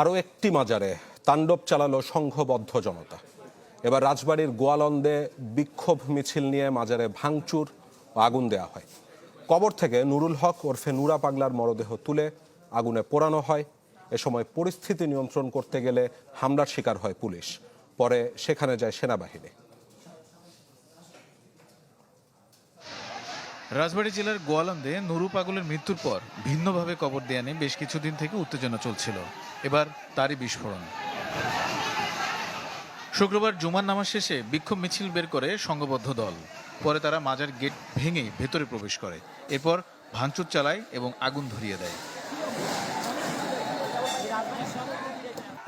আরও একটি মাজারে তাণ্ডব চালালো সংঘবদ্ধ জনতা। এবার রাজবাড়ির গোয়ালন্দে বিক্ষোভ মিছিল নিয়ে মাজারে ভাঙচুর ও আগুন দেয়া হয়। কবর থেকে নুরুল হক ওরফে নুরা পাগলার মরদেহ তুলে আগুনে পোড়ানো হয়। এ সময় পরিস্থিতি নিয়ন্ত্রণ করতে গেলে হামলার শিকার হয় পুলিশ। পরে সেখানে যায় সেনাবাহিনী। রাজবাড়ী জেলার গোয়ালন্দে নুরু পাগলের মৃত্যুর পর ভিন্নভাবে কবর দেয়া নিয়ে বেশ কিছুদিন থেকে উত্তেজনা চলছিল। এবার তারই বিস্ফোরণ। শুক্রবার জুমার নামাজ শেষে বিক্ষোভ মিছিল বের করে সংঘবদ্ধ দল। পরে তারা মাজার গেট ভেঙে ভেতরে প্রবেশ করে। এরপর ভাঙচুর চালায় এবং আগুন ধরিয়ে দেয়।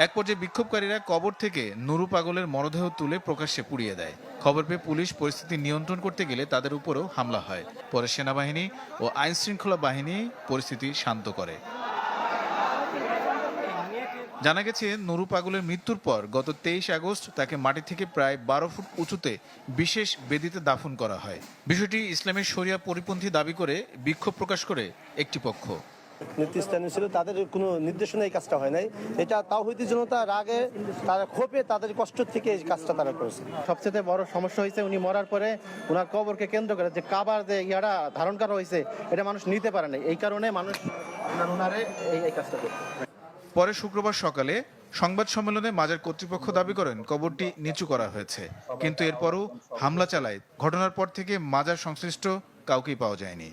এক পর্যায়ে বিক্ষোভকারীরা কবর থেকে নুরু পাগলের মরদেহ তুলে প্রকাশ্যে পুড়িয়ে দেয়। খবর পেয়ে পুলিশ পরিস্থিতি নিয়ন্ত্রণ করতে গেলে তাদের উপরও হামলা হয়। পরে সেনাবাহিনী ও আইন শৃঙ্খলা বাহিনী পরিস্থিতি শান্ত করে। জানা গেছে, নুরু পাগলের মৃত্যুর পর গত তেইশ আগস্ট তাকে মাটি থেকে প্রায় বারো ফুট উঁচুতে বিশেষ বেদিতে দাফন করা হয়। বিষয়টি ইসলামের শরিয়া পরিপন্থী দাবি করে বিক্ষোভ প্রকাশ করে একটি পক্ষ। নেতৃস্থানীয় ছিল তাদের কোনো নির্দেশনা এই কাজটা হয় নাই। এটা তাও হইতে জনতা রাগে তারা ক্ষোভে তাদের কষ্ট থেকে এই কাজটা তারা করেছে। সবচেয়ে বড় সমস্যা হয়েছে উনি মরার পরে ওনার কবরকে কেন্দ্র করে যে কাবার যে ইয়াটা ধারণ করা হয়েছে এটা মানুষ নিতে পারে না এই কারণে মানুষ ওনারে এই এই কাজটা করছে। পরে শুক্রবার সকালে সংবাদ সম্মেলনে মাজার কর্তৃপক্ষ দাবি করেন কবরটি নিচু করা হয়েছে। কিন্তু এরপরও হামলা চালায়। ঘটনার পর থেকে মাজার সংশ্লিষ্ট কাউকেই পাওয়া যায়নি।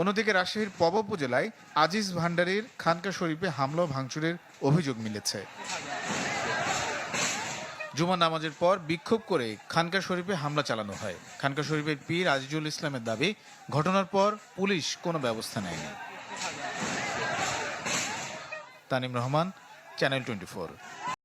অন্যদিকে রাজশাহীর পব উপজেলায় আজিজ ভান্ডারীর খানকা শরীফে হামলা ভাঙচুরের অভিযোগ মিলেছে। জুমা নামাজের পর বিক্ষোভ করে খানকা শরীফে হামলা চালানো হয়। খানকা শরীফের পীর আজিজুল ইসলামের দাবি, ঘটনার পর পুলিশ কোনো ব্যবস্থা নেয়নি। Tanim Rahman channel twenty